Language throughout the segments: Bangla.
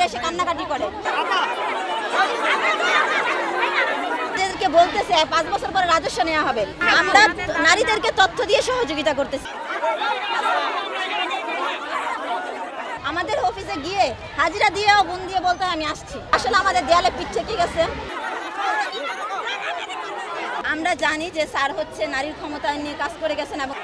নারীরা এসে কান্নাকাটি করে। আমাদেরকে বলতেছে পাঁচ বছর পরে রাজস্ব নেওয়া হবে। আমরা নারীদেরকে তথ্য দিয়ে সহযোগিতা করতেছি। আমাদের অফিসে গিয়ে হাজিরা দিয়ে বোন দিয়ে বলতে হয়, আমি আসছি। আসলে আমাদের দেয়ালে পিচ্ছে ঠিক আছে আমরা জানি যে স্যার হচ্ছে নারীর ক্ষমতায়ন নিয়ে কাজ করে গেছেন এবং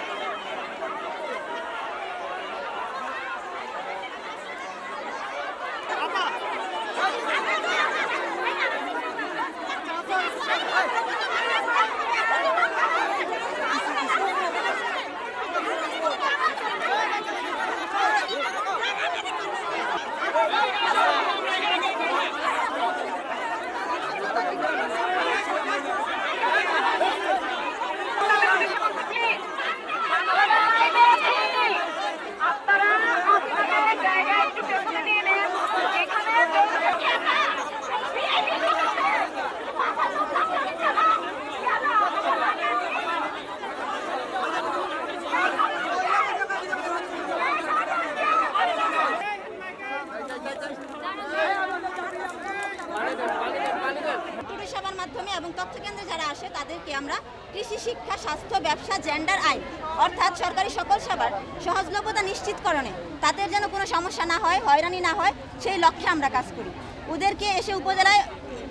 মাধ্যমে এবং তথ্য কেন্দ্রে যারা আসে, তাদেরকে আমরা কৃষি শিক্ষা, স্বাস্থ্য, ব্যবসা জেন্ডার আইন অর্থাৎ সরকারি সকল সেবার সহজলভ্যতা নিশ্চিতকরণে তাদের যেন কোনো সমস্যা না হয়, হয়রানি না হয়, সেই লক্ষ্যে আমরা কাজ করি। ওদেরকে এসে উপজেলায়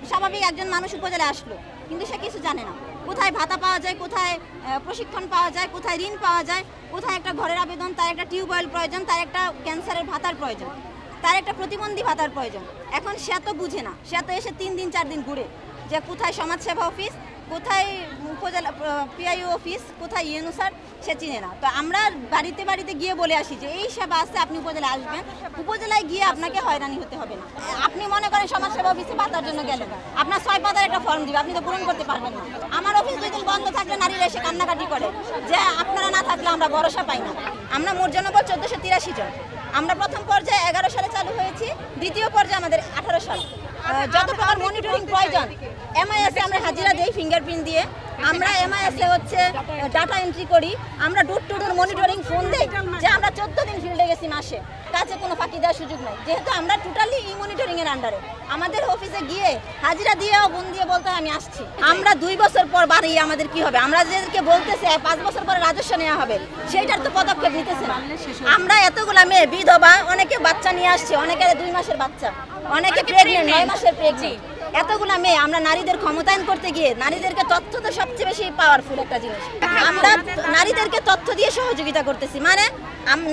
স্বাভাবিক একজন মানুষ উপজেলায় আসলো, কিন্তু সে কিছু জানে না। কোথায় ভাতা পাওয়া যায়, কোথায় প্রশিক্ষণ পাওয়া যায়, কোথায় ঋণ পাওয়া যায়, কোথায় একটা ঘরের আবেদন, তার একটা টিউবওয়েল প্রয়োজন, তার একটা ক্যান্সারের ভাতার প্রয়োজন, তার একটা প্রতিবন্ধী ভাতার প্রয়োজন। এখন সে তো বুঝে না, সে তো এসে তিন দিন, চার দিন ঘুরে। যে কোথায় সমাজসেবা অফিস, কোথায় উপজেলা পিআইও অফিস, কোথায় ইএনউসার সে চিনে না। তো আমরা বাড়িতে বাড়িতে গিয়ে বলে আসি যে, এই সেবা আছে আপনি উপজেলায় আসবেন। উপজেলায় গিয়ে আপনাকে হয়রানি হতে হবে না। আপনি মনে করেন সমাজসেবা অফিসে ভাতার জন্য গেলেন। আপনার ছয় পাতার একটা ফর্ম দিবে, আপনি তো পূরণ করতে পারবেন না। আমার অফিস দুই দিন বন্ধ থাকলে নারীরা এসে কান্নাকাটি করে যে, আপনারা না থাকলে আমরা ভরসা পাই না। আমরা মোট জনবল চোদ্দোশো তিরাশি জন। আমরা প্রথম পর্যায়ে এগারো সালে চালু হয়েছি, দ্বিতীয় পর্যায়ে আমাদের আঠারো সাল। যত প্রকার মনিটরিং প্রয়োজন এমআইএসে আমরা হাজিরা দেই ফিঙ্গারপ্রিন্ট দিয়ে। আমরা এমআইএসে হচ্ছে ডাটা এন্ট্রি করি। আমরা door to door monitoring phone দেই যে আমরা চোদ্দ দিন ফিল্ডে গেছি মাসে। কাছে কোনো ফাঁকি দেওয়ার সুযোগ নাই। যেহেতু আমরা টোটালি ই মনিটরিং এর আন্ডারে আমাদের অফিসে গিয়ে হাজিরা দিয়ে বোন দিয়ে বলতে আমি আসছি। আমরা দুই বছর পর বাড়ি আমাদের কি হবে? আমরা যাদেরকে বলতেছে পাঁচ বছর পরে রাজস্ব নেওয়া হবে সেইটার তো পদক্ষেপ নিতেছে না। আমরা এতগুলা মেয়ে বিধবা অনেকে বাচ্চা নিয়ে আসছে অনেকের দুই মাসের বাচ্চা অনেকে প্রেগনেন্ট নয় মাসের প্রেগনেন্ট এতগুলা মেয়ে, আমরা নারীদের ক্ষমতায়ন করতে গিয়ে নারীদেরকে তথ্য তো সবচেয়ে বেশি পাওয়ারফুল একটা জিনিস। আমরা নারীদেরকে তথ্য দিয়ে সহযোগিতা করতেছি। মানে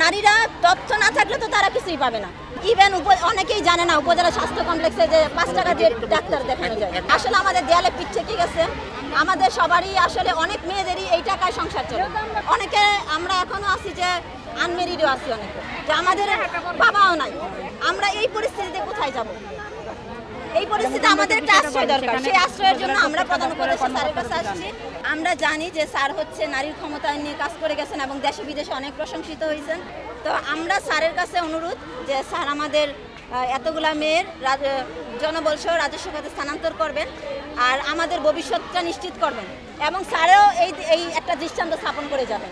নারীরা তথ্য না থাকলে তো তারা কিছুই পাবে না। ইভেন অনেকেই জানে না, উপজেলা স্বাস্থ্য কমপ্লেক্সে যে পাঁচ টাকা দিয়ে ডাক্তার দেখানো যায়। আসলে আমাদের দেয়ালে পিচ্ছে ঠিক আছে আমাদের সবারই আসলে অনেক মেয়েদেরই এই টাকায় সংসার চলে। অনেকে আমরা এখনও আছি যে আনমেরিডও আছি অনেকে। যে আমাদের বাবাও নাই। আমরা এই পরিস্থিতিতে কোথায় যাব? এই পরিস্থিতিতে আমাদের একটা আশ্রয় দরকার। সেই আশ্রয়ের জন্য আমরা প্রধান উপদেষ্টা স্যারের কাছে আসছি। আমরা জানি যে স্যার হচ্ছে নারীর ক্ষমতায়ন নিয়ে কাজ করে গেছেন এবং দেশে বিদেশে অনেক প্রশংসিত হয়েছেন। তো আমরা স্যারের কাছে অনুরোধ যে স্যার আমাদের এতগুলা মেয়ের রাজ- জনবল সহ রাজস্ব খাতে স্থানান্তর করবেন আর আমাদের ভবিষ্যৎটা নিশ্চিত করবেন এবং স্যারেও এই এই একটা দৃষ্টান্ত স্থাপন করে যাবেন।